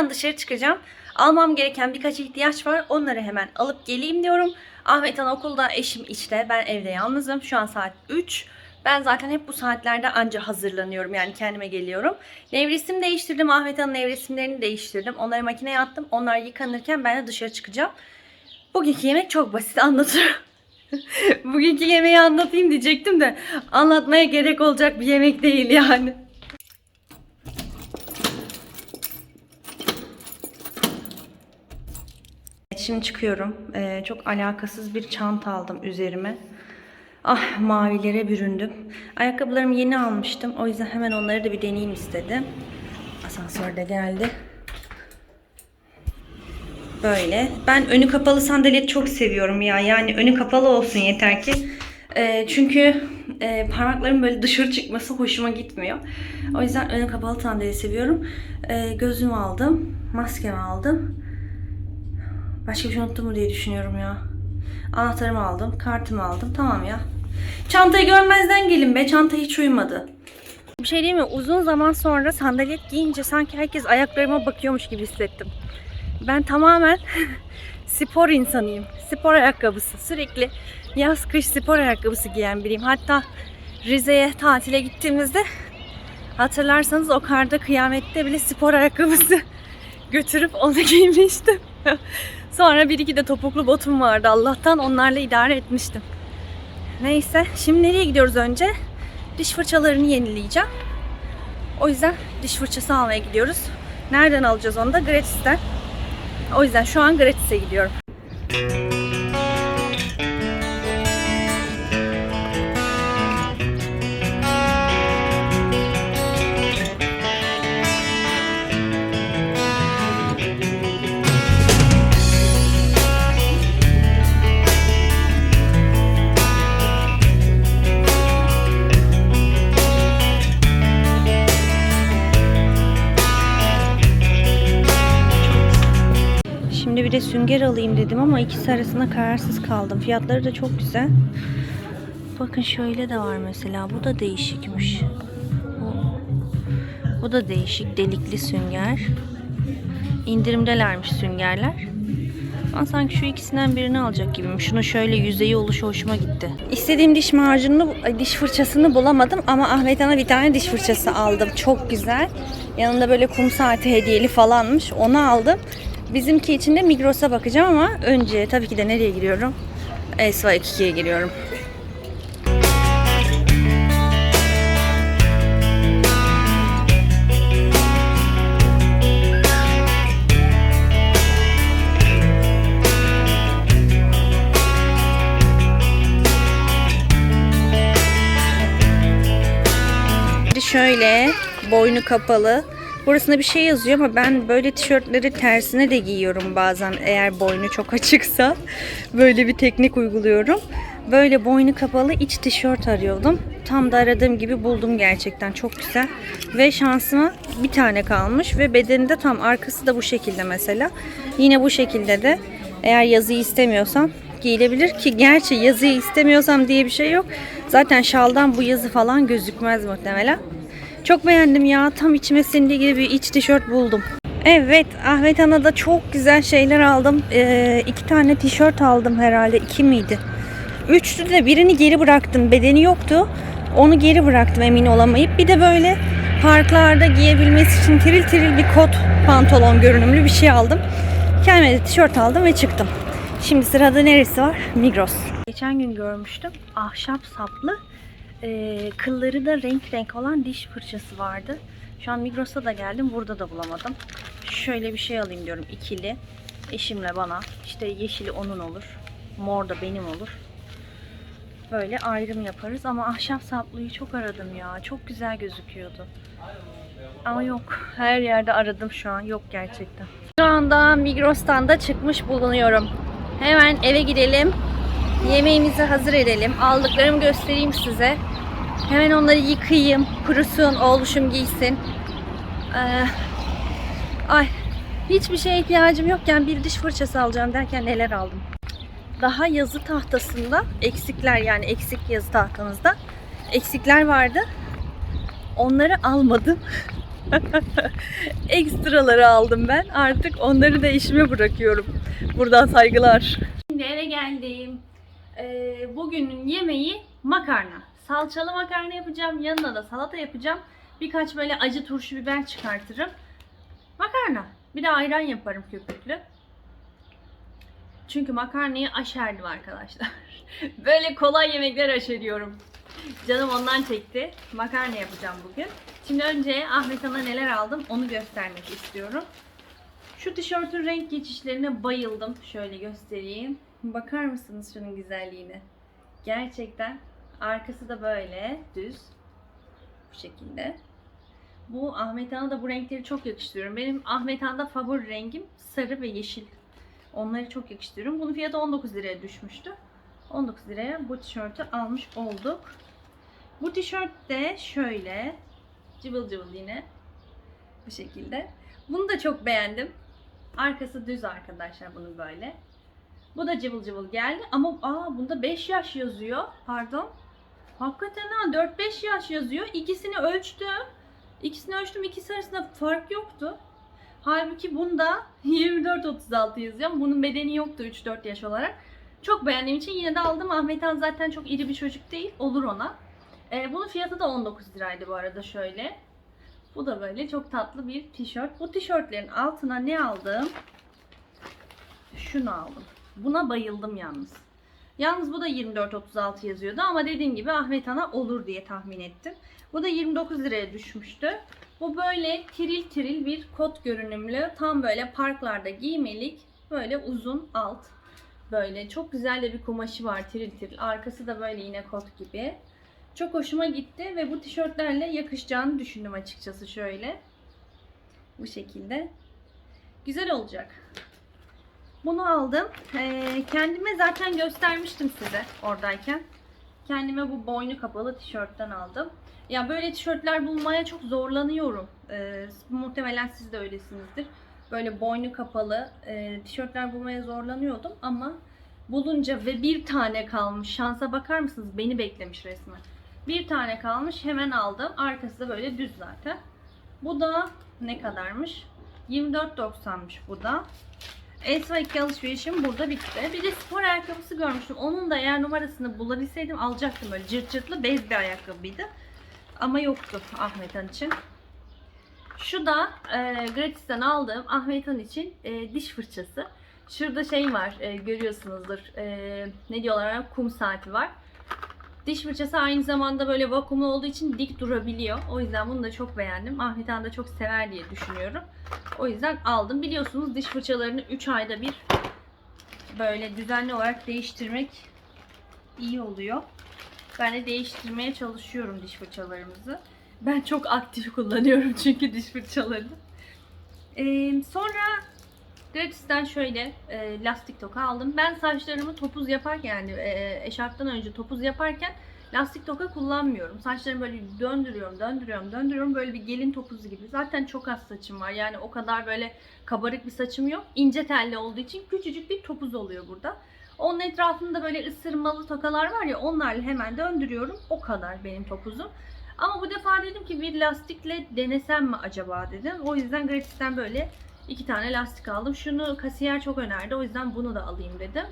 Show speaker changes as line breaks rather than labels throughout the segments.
hemen dışarı çıkacağım. Almam gereken birkaç ihtiyaç var. Onları hemen alıp geleyim diyorum. Ahmet Han okulda, eşim işte. Ben evde yalnızım. Şu an saat 3. Ben zaten hep bu saatlerde anca hazırlanıyorum. Yani kendime geliyorum. Nevresim değiştirdim. Ahmet Han'ın nevresimlerini değiştirdim. Onları makineye attım. Onlar yıkanırken ben de dışarı çıkacağım. Bugünkü yemek çok basit anlatırım. Bugünkü yemeği anlatayım diyecektim de anlatmaya gerek olacak bir yemek değil yani. Şimdi çıkıyorum. Ee, çok alakasız bir çanta aldım üzerime. Ah mavilere büründüm. Ayakkabılarımı yeni almıştım. O yüzden hemen onları da bir deneyeyim istedim. Asansörde geldi. Böyle. Ben önü kapalı sandalet çok seviyorum ya. Yani önü kapalı olsun yeter ki. Ee, çünkü e, parmaklarım böyle dışarı çıkması hoşuma gitmiyor. O yüzden önü kapalı sandalye seviyorum. Ee, gözlüğümü aldım. Maskemi aldım. Başka bir şey unuttum mu diye düşünüyorum ya. Anahtarımı aldım. Kartımı aldım. Tamam ya. Çantayı görmezden gelin be. Çanta hiç uyumadı. Bir şey değil mi? Uzun zaman sonra sandalet giyince sanki herkes ayaklarıma bakıyormuş gibi hissettim. Ben tamamen spor insanıyım. Spor ayakkabısı. Sürekli yaz kış spor ayakkabısı giyen biriyim. Hatta Rize'ye tatile gittiğimizde hatırlarsanız o karda kıyamette bile spor ayakkabısı götürüp onu giymiştim. Sonra bir iki de topuklu botum vardı Allah'tan onlarla idare etmiştim. Neyse şimdi nereye gidiyoruz önce? Diş fırçalarını yenileyeceğim. O yüzden diş fırçası almaya gidiyoruz. Nereden alacağız onu da? Gratis'ten. O yüzden şu an Gratis'e gidiyorum. Şimdi bir de sünger alayım dedim ama ikisi arasında kararsız kaldım. Fiyatları da çok güzel. Bakın şöyle de var mesela. Bu da değişikmiş. Bu, bu da değişik. Delikli sünger. İndirimdelermiş süngerler. Ben sanki şu ikisinden birini alacak gibiyim. Şunun şöyle yüzeyi oluşu hoşuma gitti. İstediğim diş macununu, diş fırçasını bulamadım ama Ahmet Han'a bir tane diş fırçası aldım. Çok güzel. Yanında böyle kum saati hediyeli falanmış. Onu aldım. Bizimki için de Migros'a bakacağım ama önce tabii ki de nereye giriyorum? Esva 2'ye giriyorum. Şöyle boynu kapalı. Burasında bir şey yazıyor ama ben böyle tişörtleri tersine de giyiyorum bazen eğer boynu çok açıksa. Böyle bir teknik uyguluyorum. Böyle boynu kapalı iç tişört arıyordum. Tam da aradığım gibi buldum gerçekten. Çok güzel. Ve şansıma bir tane kalmış ve bedeninde tam arkası da bu şekilde mesela. Yine bu şekilde de eğer yazıyı istemiyorsam giyilebilir ki gerçi yazıyı istemiyorsam diye bir şey yok. Zaten şaldan bu yazı falan gözükmez muhtemelen. Çok beğendim ya. Tam içime sindiği gibi bir iç tişört buldum. Evet Ahmet Han'a da çok güzel şeyler aldım. Ee, iki tane tişört aldım herhalde. iki miydi? Üçtü de birini geri bıraktım. Bedeni yoktu. Onu geri bıraktım emin olamayıp. Bir de böyle parklarda giyebilmesi için tiril tiril bir kot pantolon görünümlü bir şey aldım. Kendime de tişört aldım ve çıktım. Şimdi sırada neresi var? Migros. Geçen gün görmüştüm. Ahşap saplı ee, kılları da renk renk olan diş fırçası vardı. Şu an Migros'a da geldim. Burada da bulamadım. Şöyle bir şey alayım diyorum. ikili. Eşimle bana. İşte yeşili onun olur. Mor da benim olur. Böyle ayrım yaparız. Ama ahşap saplıyı çok aradım ya. Çok güzel gözüküyordu. Ama yok. Her yerde aradım şu an. Yok gerçekten. Şu anda Migros'tan da çıkmış bulunuyorum. Hemen eve gidelim. Yemeğimizi hazır edelim. Aldıklarımı göstereyim size. Hemen onları yıkayayım, kurusun, oğluşum giysin. Ee, ay, hiçbir şeye ihtiyacım yokken bir diş fırçası alacağım derken neler aldım. Daha yazı tahtasında eksikler yani eksik yazı tahtamızda eksikler vardı. Onları almadım. Ekstraları aldım ben. Artık onları da işime bırakıyorum. Buradan saygılar. Şimdi eve geldim. Ee, bugünün yemeği makarna. Salçalı makarna yapacağım. Yanına da salata yapacağım. Birkaç böyle acı turşu biber çıkartırım. Makarna. Bir de ayran yaparım köpüklü. Çünkü makarnayı aşerdim arkadaşlar. Böyle kolay yemekler aşeriyorum. Canım ondan çekti. Makarna yapacağım bugün. Şimdi önce Ahmet Han'a neler aldım onu göstermek istiyorum. Şu tişörtün renk geçişlerine bayıldım. Şöyle göstereyim. Bakar mısınız şunun güzelliğine? Gerçekten arkası da böyle düz. Bu şekilde. Bu Ahmet Han'a da bu renkleri çok yakıştırıyorum. Benim Ahmet Han'da favori rengim sarı ve yeşil. Onları çok yakıştırıyorum. Bunun fiyatı 19 liraya düşmüştü. 19 liraya bu tişörtü almış olduk. Bu tişört de şöyle cıvıl cıvıl yine bu şekilde. Bunu da çok beğendim. Arkası düz arkadaşlar bunun böyle. Bu da cıvıl cıvıl geldi ama aa bunda 5 yaş yazıyor. Pardon. Hakikaten ha 4-5 yaş yazıyor. İkisini ölçtüm. İkisini ölçtüm. İkisi arasında fark yoktu. Halbuki bunda 24-36 yazıyor. Bunun bedeni yoktu 3-4 yaş olarak. Çok beğendiğim için yine de aldım. Ahmet Han zaten çok iri bir çocuk değil. Olur ona. Ee, bunun fiyatı da 19 liraydı bu arada şöyle. Bu da böyle çok tatlı bir tişört. Bu tişörtlerin altına ne aldım? Şunu aldım. Buna bayıldım yalnız. Yalnız bu da 24-36 yazıyordu ama dediğim gibi Ahmet Han'a olur diye tahmin ettim. Bu da 29 liraya düşmüştü. Bu böyle tiril tiril bir kot görünümlü tam böyle parklarda giymelik böyle uzun alt. Böyle çok güzel de bir kumaşı var tiril tiril. Arkası da böyle yine kot gibi. Çok hoşuma gitti ve bu tişörtlerle yakışacağını düşündüm açıkçası şöyle. Bu şekilde. Güzel olacak. Bunu aldım. Ee, kendime zaten göstermiştim size oradayken. Kendime bu boynu kapalı tişörtten aldım. Ya böyle tişörtler bulmaya çok zorlanıyorum. Ee, muhtemelen siz de öylesinizdir. Böyle boynu kapalı e, tişörtler bulmaya zorlanıyordum ama bulunca ve bir tane kalmış. Şansa bakar mısınız? Beni beklemiş resmen. Bir tane kalmış hemen aldım. Arkası da böyle düz zaten. Bu da ne kadarmış? 24.90'mış bu da. Esra 2 alışverişim burada bitti. Bir de spor ayakkabısı görmüştüm. Onun da eğer numarasını bulabilseydim alacaktım böyle cırt cırtlı bez bir ayakkabıydı. Ama yoktu Ahmet Han için. Şu da e, gratisten aldığım Ahmet Han için e, diş fırçası. Şurada şey var e, görüyorsunuzdur. E, ne diyorlar ona? kum saati var. Diş fırçası aynı zamanda böyle vakumlu olduğu için dik durabiliyor. O yüzden bunu da çok beğendim. Ahmet Han da çok sever diye düşünüyorum. O yüzden aldım. Biliyorsunuz diş fırçalarını 3 ayda bir böyle düzenli olarak değiştirmek iyi oluyor. Ben de değiştirmeye çalışıyorum diş fırçalarımızı. Ben çok aktif kullanıyorum çünkü diş fırçalarını. Ee, sonra Gratis'ten şöyle e, lastik toka aldım. Ben saçlarımı topuz yaparken yani e, eşarptan önce topuz yaparken lastik toka kullanmıyorum. Saçlarımı böyle döndürüyorum, döndürüyorum, döndürüyorum. Böyle bir gelin topuzu gibi. Zaten çok az saçım var. Yani o kadar böyle kabarık bir saçım yok. İnce telli olduğu için küçücük bir topuz oluyor burada. Onun etrafında böyle ısırmalı tokalar var ya onlarla hemen döndürüyorum. O kadar benim topuzum. Ama bu defa dedim ki bir lastikle denesem mi acaba dedim. O yüzden Gratis'ten böyle iki tane lastik aldım. Şunu kasiyer çok önerdi. O yüzden bunu da alayım dedim.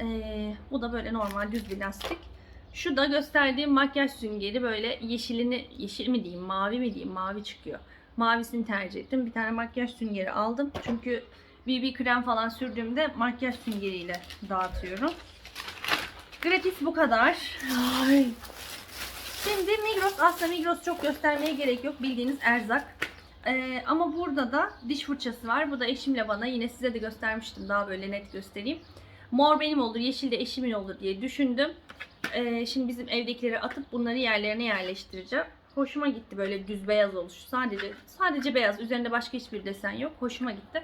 Ee, bu da böyle normal düz bir lastik. Şu da gösterdiğim makyaj süngeri böyle yeşilini, yeşil mi diyeyim, mavi mi diyeyim, mavi çıkıyor. Mavisini tercih ettim. Bir tane makyaj süngeri aldım. Çünkü BB krem falan sürdüğümde makyaj süngeriyle dağıtıyorum. Gratis bu kadar. Ay. Şimdi Migros, aslında Migros çok göstermeye gerek yok. Bildiğiniz erzak. Ee, ama burada da diş fırçası var. Bu da eşimle bana yine size de göstermiştim. Daha böyle net göstereyim. Mor benim olur, yeşil de eşimin olur diye düşündüm. Ee, şimdi bizim evdekileri atıp bunları yerlerine yerleştireceğim. Hoşuma gitti böyle düz beyaz oluşu. Sadece sadece beyaz. Üzerinde başka hiçbir desen yok. Hoşuma gitti.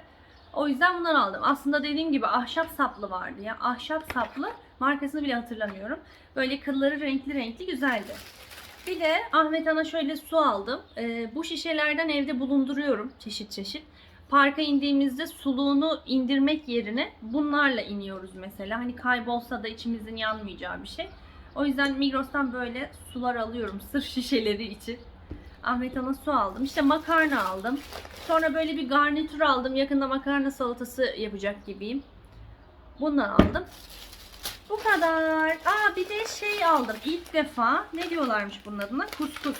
O yüzden bundan aldım. Aslında dediğim gibi ahşap saplı vardı ya. Ahşap saplı. Markasını bile hatırlamıyorum. Böyle kılları renkli renkli güzeldi. Bir de Ahmet Han'a şöyle su aldım. Ee, bu şişelerden evde bulunduruyorum çeşit çeşit. Parka indiğimizde suluğunu indirmek yerine bunlarla iniyoruz mesela. Hani kaybolsa da içimizin yanmayacağı bir şey. O yüzden Migros'tan böyle sular alıyorum sırf şişeleri için. Ahmet Han'a su aldım. İşte makarna aldım. Sonra böyle bir garnitür aldım. Yakında makarna salatası yapacak gibiyim. Bundan aldım. Bu kadar. Aa bir de şey aldım. İlk defa ne diyorlarmış bunun adına? Kuskus.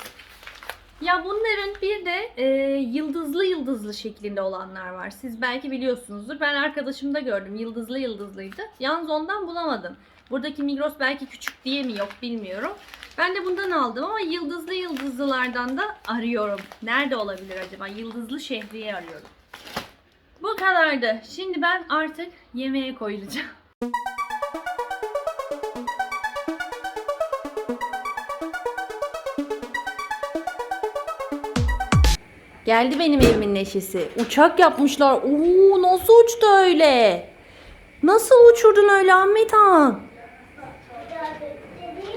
Ya bunların bir de e, yıldızlı yıldızlı şeklinde olanlar var. Siz belki biliyorsunuzdur. Ben arkadaşımda gördüm. Yıldızlı yıldızlıydı. Yalnız ondan bulamadım. Buradaki Migros belki küçük diye mi yok bilmiyorum. Ben de bundan aldım ama yıldızlı yıldızlılardan da arıyorum. Nerede olabilir acaba? Yıldızlı şehriye arıyorum. Bu kadardı. Şimdi ben artık yemeğe koyulacağım. Geldi benim evimin neşesi. Uçak yapmışlar. Oo nasıl uçtu öyle? Nasıl uçurdun öyle Ahmet Han?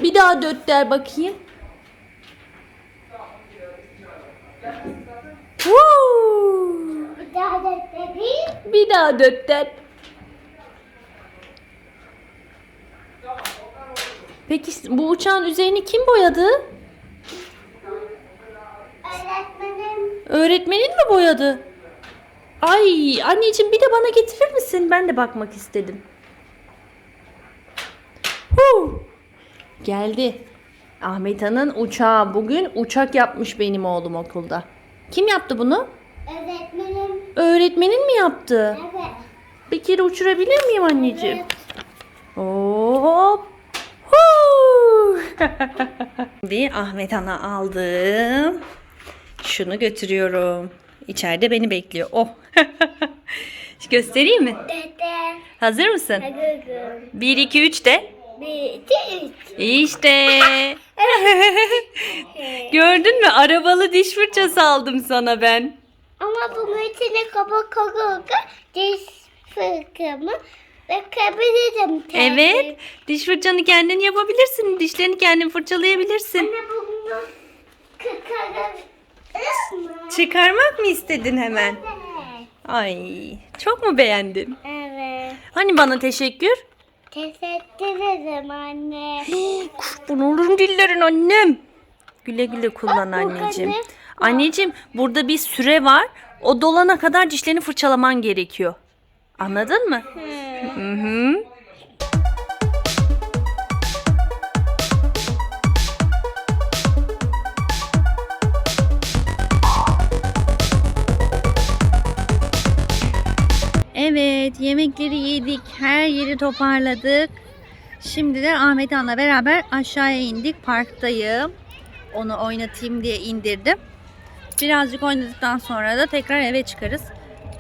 Bir daha dört der bakayım. Woo!
Bir daha da bebeğim.
Bir daha dört der. Peki bu uçağın üzerini kim boyadı?
Öğretmenim.
Öğretmenin mi boyadı? Ay anneciğim bir de bana getirir misin? Ben de bakmak istedim. Geldi. Ahmet Han'ın uçağı. Bugün uçak yapmış benim oğlum okulda. Kim yaptı bunu?
Öğretmenim.
Öğretmenin mi yaptı?
Evet.
Bir kere uçurabilir miyim anneciğim?
Evet.
Hop. Şimdi Ahmet Han'a aldım. Şunu götürüyorum. İçeride beni bekliyor. Oh. Göstereyim mi?
Dede.
Hazır mısın?
Agagım.
1 2 3 de.
Bir, iki, üç.
İşte. Gördün mü? Arabalı diş fırçası aldım sana ben.
Ama bunun içine kaba kokuğu diş fırkamı ve kabinirim.
Evet. Diş fırçanı kendin yapabilirsin. Dişlerini kendin fırçalayabilirsin.
Anne bunu kıkarım?
Çıkarmak mı istedin hemen?
Evet.
Ay, çok mu beğendin?
Evet.
Hani bana teşekkür?
Teşekkür ederim anne.
Kurban olurum dillerin annem. Güle güle kullan anneciğim. Anneciğim burada bir süre var. O dolana kadar dişlerini fırçalaman gerekiyor. Anladın mı? Hı hı. Evet, yemekleri yedik, her yeri toparladık. Şimdi de Ahmet Han'la beraber aşağıya indik. Parktayım. Onu oynatayım diye indirdim. Birazcık oynadıktan sonra da tekrar eve çıkarız.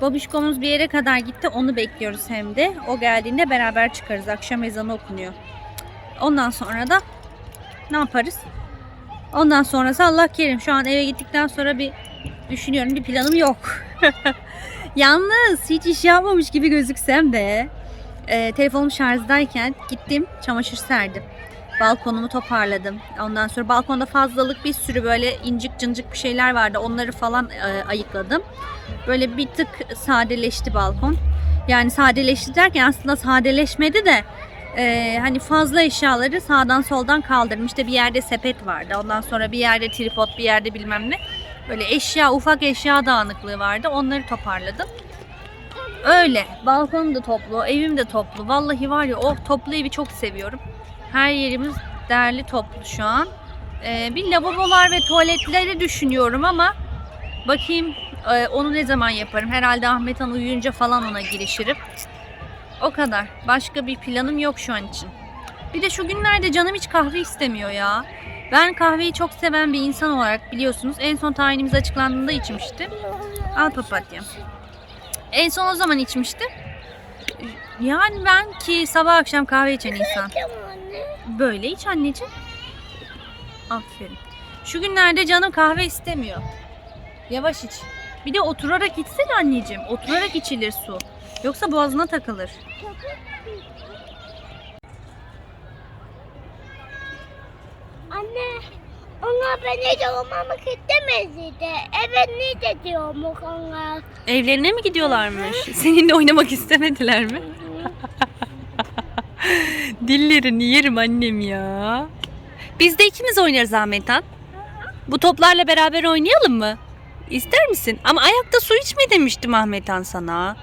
Babişkomuz bir yere kadar gitti. Onu bekliyoruz hem de. O geldiğinde beraber çıkarız. Akşam ezanı okunuyor. Ondan sonra da ne yaparız? Ondan sonrası Allah kerim. Şu an eve gittikten sonra bir düşünüyorum. Bir planım yok. Yalnız hiç iş yapmamış gibi gözüksem de e, telefonum şarjdayken gittim çamaşır serdim. Balkonumu toparladım. Ondan sonra balkonda fazlalık bir sürü böyle incik cıncık bir şeyler vardı. Onları falan e, ayıkladım. Böyle bir tık sadeleşti balkon. Yani sadeleşti derken aslında sadeleşmedi de e, hani fazla eşyaları sağdan soldan kaldırdım. İşte bir yerde sepet vardı. Ondan sonra bir yerde tripod, bir yerde bilmem ne. Böyle eşya, ufak eşya dağınıklığı vardı. Onları toparladım. Öyle. Balkonum da toplu, evim de toplu. Vallahi var ya o toplu evi çok seviyorum. Her yerimiz derli toplu şu an. Ee, bir lavabolar ve tuvaletleri düşünüyorum ama bakayım e, onu ne zaman yaparım. Herhalde Ahmet Han uyuyunca falan ona girişirim. O kadar. Başka bir planım yok şu an için. Bir de şu günlerde canım hiç kahve istemiyor ya. Ben kahveyi çok seven bir insan olarak biliyorsunuz en son tayinimiz açıklandığında içmiştim. Al papatya. En son o zaman içmiştim. Yani ben ki sabah akşam kahve içen insan. Böyle iç anneciğim. Aferin. Şu günlerde canım kahve istemiyor. Yavaş iç. Bir de oturarak içsene anneciğim. Oturarak içilir su. Yoksa boğazına takılır.
Anne. Onlar beni doğmamak istemezdi. Evet ne de diyorum onlar.
Evlerine mi gidiyorlarmış? Seninle oynamak istemediler mi? Dillerini yerim annem ya. Biz de ikimiz oynarız Ahmet Han. Bu toplarla beraber oynayalım mı? İster misin? Ama ayakta su içme demiştim Ahmet Han sana.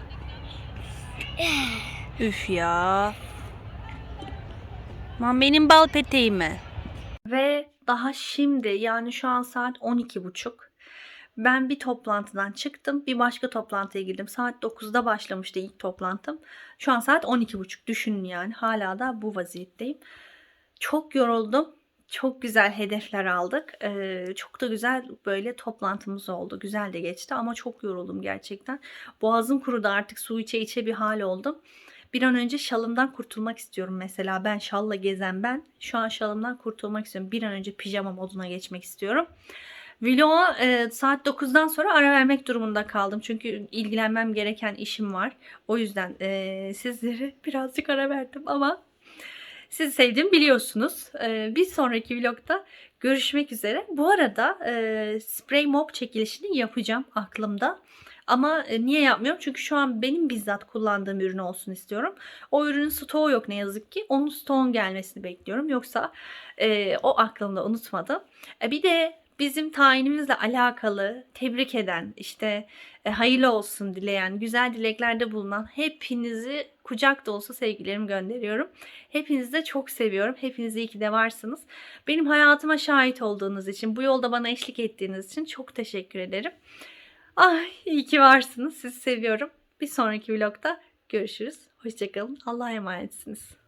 Üf ya. Aman benim bal peteğime. Ve daha şimdi yani şu an saat 12.30. Ben bir toplantıdan çıktım. Bir başka toplantıya girdim. Saat 9'da başlamıştı ilk toplantım. Şu an saat 12.30. Düşünün yani. Hala da bu vaziyetteyim. Çok yoruldum. Çok güzel hedefler aldık. Ee, çok da güzel böyle toplantımız oldu. Güzel de geçti ama çok yoruldum gerçekten. Boğazım kurudu artık su içe içe bir hal oldum. Bir an önce şalımdan kurtulmak istiyorum mesela. Ben şalla gezen ben. Şu an şalımdan kurtulmak istiyorum. Bir an önce pijama moduna geçmek istiyorum. Vloga e, saat 9'dan sonra ara vermek durumunda kaldım. Çünkü ilgilenmem gereken işim var. O yüzden e, sizlere birazcık ara verdim ama sizi sevdiğimi biliyorsunuz. E, bir sonraki vlogda görüşmek üzere. Bu arada e, spray mop çekilişini yapacağım aklımda. Ama e, niye yapmıyorum? Çünkü şu an benim bizzat kullandığım ürün olsun istiyorum. O ürünün stoğu yok ne yazık ki. Onun stoğun gelmesini bekliyorum. Yoksa e, o aklımda unutmadım. E, bir de bizim tayinimizle alakalı tebrik eden, işte e, hayırlı olsun dileyen, güzel dileklerde bulunan hepinizi kucak dolusu sevgilerimi gönderiyorum. Hepinizi de çok seviyorum. Hepiniz iyi ki de varsınız. Benim hayatıma şahit olduğunuz için, bu yolda bana eşlik ettiğiniz için çok teşekkür ederim. Ay iyi ki varsınız. Sizi seviyorum. Bir sonraki vlogda görüşürüz. Hoşçakalın. Allah'a emanetsiniz.